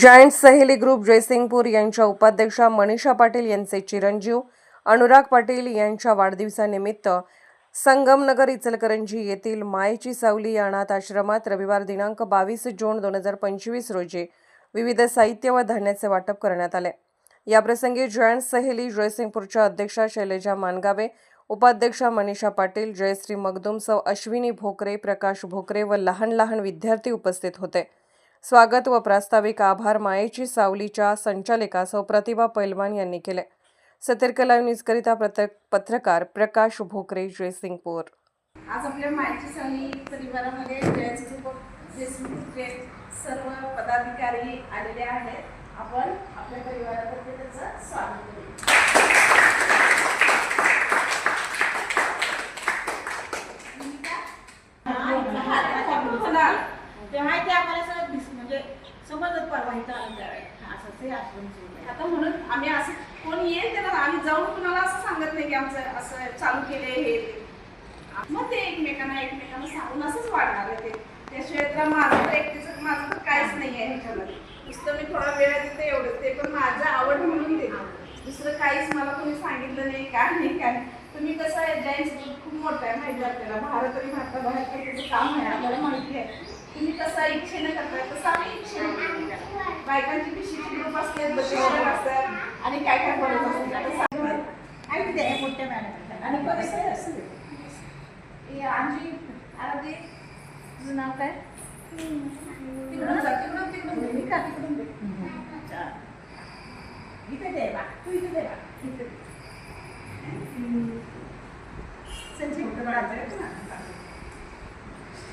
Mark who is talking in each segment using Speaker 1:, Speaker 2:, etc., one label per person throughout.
Speaker 1: Giant सहेली group Jaysingpur यांच्या उपाध्यक्षा मनीषा पाटील यांचे चिरंजीव अनुराग पाटील यांच्या वाढदिवसानिमित्त संगमनगर इचलकरंजी येथील मायेची सावली या अनाथ आश्रमात रविवार दिनांक बावीस जून दोन हजार पंचवीस रोजी विविध साहित्य व धान्याचे वाटप करण्यात आले. याप्रसंगी जयंत सहेली जयसिंगपूरच्या अध्यक्षा शैलेजा मानगावे उपाध्यक्षा मनीषा पाटील जयश्री मगदुम सौ अश्विनी भोकरे प्रकाश भोकरे व लहान लहान विद्यार्थी उपस्थित होते. स्वागत व प्रास्ताविक आभार मायेची सावलीच्या संचालिका सौ प्रतिभा पैलवान यांनी केले. सतर्क लाईव्ह न्यूजकरिता प्रत- पत्रकार प्रकाश भोकरे जयसिंगपूर.
Speaker 2: आज आपल्या मायेची सावली परिवारामध्ये सर्व पदाधिकारी आलेले आहेत. आपण आपल्या परिवारातर्फे त्याचं स्वागत
Speaker 3: समाजात परवा इथं आलं त्यावेळेला. असं ते आठवण सुरू आहे.
Speaker 2: आता म्हणून आम्ही असं कोण येईल त्याला आम्ही जाऊन कुणाला असं सांगत नाही की आमचं असं चालू केले हे ते. मग ते एकमेकांना एकमेकांना सांगून असंच वाढणार आहे ते त्याशिवाय तर माझं तर एकटीचं माझं तर काहीच नाही आहे ह्याच्यामध्ये नुसतं मी थोडा वेळ देते एवढं ते पण माझं आवड म्हणून देते दुसरं काहीच मला कोणी सांगितलं नाही काय नाही काय तुम्ही कसं आहे जैन खूप मोठं आहे माहिती आपल्याला भारत आणि भारताबाहेर काही त्याचं काम आहे आपल्याला माहिती आहे तुम्ही कसं इच्छेने करताय तसं आम्ही इच्छेने करतो. बायकांची पिशीची ग्रुप असते गट असतात आणि काय काय करत असतात.
Speaker 3: आणि हे मोठ्या मॅडम
Speaker 2: आणि बघ कसं आहे, असं आहे. हे आजी आराधे तुझं नाव काय तिकडून जा तिकडून तिकडून दे. मी का तिकडून.
Speaker 3: इथे दे बा तू इथे दे बा इथे.
Speaker 2: संजय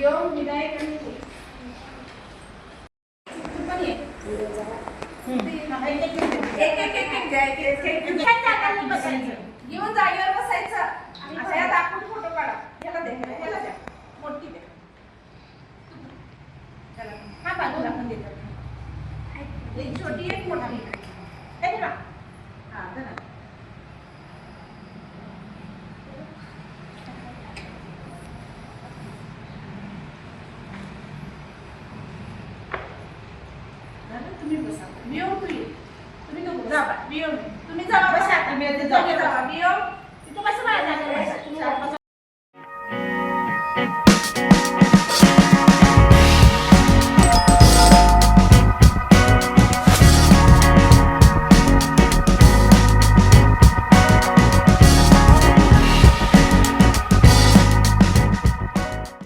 Speaker 2: योग एक एक. येऊन जागेवर बसायचं आता यात आपण फोटो काढा ह्याला दे ह्याला द्या मोठी द्या हा बाजूला पण देतात एक छोटी एक मोठी हा धरा. तुम्ही बसा. मी येऊ तुम्ही नको जा बा मी येऊ तुम्ही जावा
Speaker 3: बसा आता, मी
Speaker 2: तुम्ही
Speaker 3: जाऊ.
Speaker 2: जावा मी येऊ